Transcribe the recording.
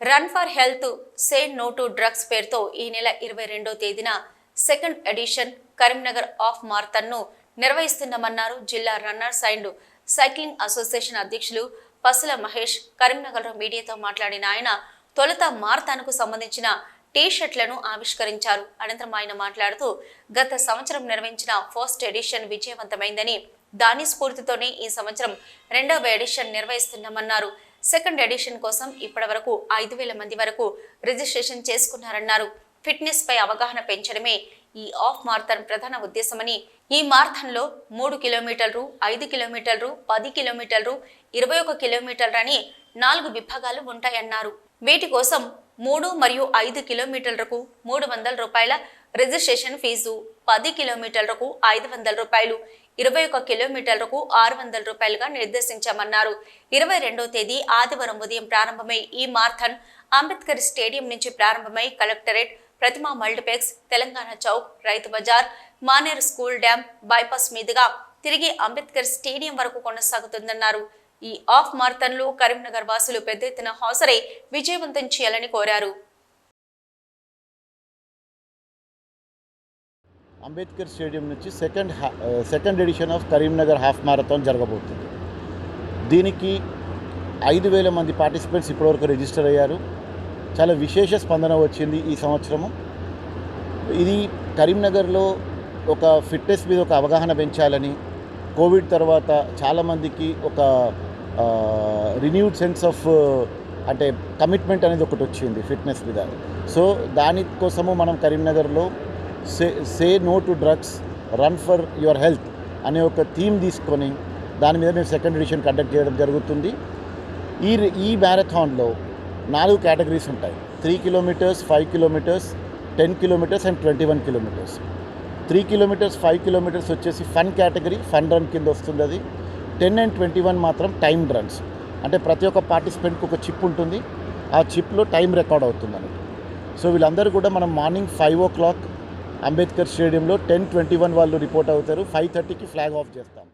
Run for health say no to drugs పేరుతో ఈ నెల ఇరవై రెండో తేదీన సెకండ్ ఎడిషన్ కరీంనగర్ ఆఫ్ మారథాన్ను నిర్వహిస్తున్నామన్నారు జిల్లా రన్నర్స్ అండ్ సైక్లింగ్ అసోసియేషన్ అధ్యక్షులు పసుల మహేష్. కరీంనగర్లో మీడియాతో మాట్లాడిన ఆయన తొలుత మారథాన్కు సంబంధించిన టీ షర్ట్లను ఆవిష్కరించారు. అనంతరం ఆయన మాట్లాడుతూ గత సంవత్సరం నిర్వహించిన ఫస్ట్ ఎడిషన్ విజయవంతమైందని దాని స్ఫూర్తితోనే ఈ సంవత్సరం రెండవ ఎడిషన్ నిర్వహిస్తున్నామన్నారు. సెకండ్ ఎడిషన్ కోసం ఇప్పటివరకు ఐదు వేల మంది వరకు రిజిస్ట్రేషన్ చేసుకున్నారన్నారు. ఫిట్నెస్ పై అవగాహన పెంచడమే ఈ ఆఫ్ మారథాన్ ప్రధాన ఉద్దేశమని ఈ మార్థన్లో మూడు కిలోమీటర్లు ఐదు కిలోమీటర్లు పది కిలోమీటర్లు ఇరవై ఒక కిలోమీటర్లు అని నాలుగు విభాగాలు ఉంటాయన్నారు. వీటి కోసం మూడు మరియు ఐదు కిలోమీటర్లకు మూడు వందల రూపాయల రిజిస్ట్రేషన్ ఫీజు పది కిలోమీటర్లకు ఐదు వందల రూపాయలు ఇరవై ఒక కిలోమీటర్లకు ఆరు వందల రూపాయలుగా నిర్దేశించామన్నారు. ఇరవై రెండో తేదీ ఆదివారం ఉదయం ప్రారంభమై ఈ మార్థన్ అంబేద్కర్ స్టేడియం నుంచి ప్రారంభమై collectorate Prathima multiplex Telangana Chowk Rythu Bazar Maneru school dam bypass మీదుగా తిరిగి అంబేద్కర్ స్టేడియం వరకు కొనసాగుతుందన్నారు. ఈ ఆఫ్ మార్థన్లు కరీంనగర్ వాసులు పెద్ద ఎత్తున హాజరై విజయవంతం చేయాలని కోరారు. అంబేద్కర్ స్టేడియం నుంచి second second edition of Karimnagar half marathon జరగబోతుంది. దీనికి ఐదు వేల మంది పార్టిసిపెంట్స్ ఇప్పటివరకు రిజిస్టర్ అయ్యారు. చాలా విశేష స్పందన వచ్చింది ఈ సంవత్సరము. ఇది కరీంనగర్లో ఒక ఫిట్నెస్ మీద ఒక అవగాహన పెంచాలని కోవిడ్ తర్వాత చాలామందికి ఒక రిన్యూడ్ సెన్స్ ఆఫ్ అంటే కమిట్మెంట్ అనేది ఒకటి వచ్చింది ఫిట్నెస్ మీద. సో దానికోసము మనం కరీంనగర్లో say say no to drugs run for your health అనే ఒక థీమ్ తీసుకొని దాని మీద మేము సెకండ్ ఎడిషన్ కండక్ట్ చేయడం జరుగుతుంది. ఈ ఈ మ్యారథాన్లో నాలుగు కేటగిరీస్ ఉంటాయి. Three kilometres five kilometres ten kilometres and twenty one kilometres. Three kilometres five kilometres వచ్చేసి ఫన్ కేటగిరీ ఫన్ రన్ కింద వస్తుంది అది టెన్ అండ్ ట్వంటీ వన్ మాత్రం టైమ్డ్ రన్స్. అంటే ప్రతి ఒక్క పార్టిసిపెంట్కి ఒక చిప్ ఉంటుంది. ఆ చిప్లో టైం రికార్డ్ అవుతుంది అన్నట్టు సో వీళ్ళందరూ కూడా మనం morning five o'clock Ambedkar స్టేడియంలో టెన్ ట్వంటీ వన్ వాళ్ళు రిపోర్ట్ అవుతారు. ఫైవ్ థర్టీకి ఫ్లాగ్ ఆఫ్ చేస్తాం.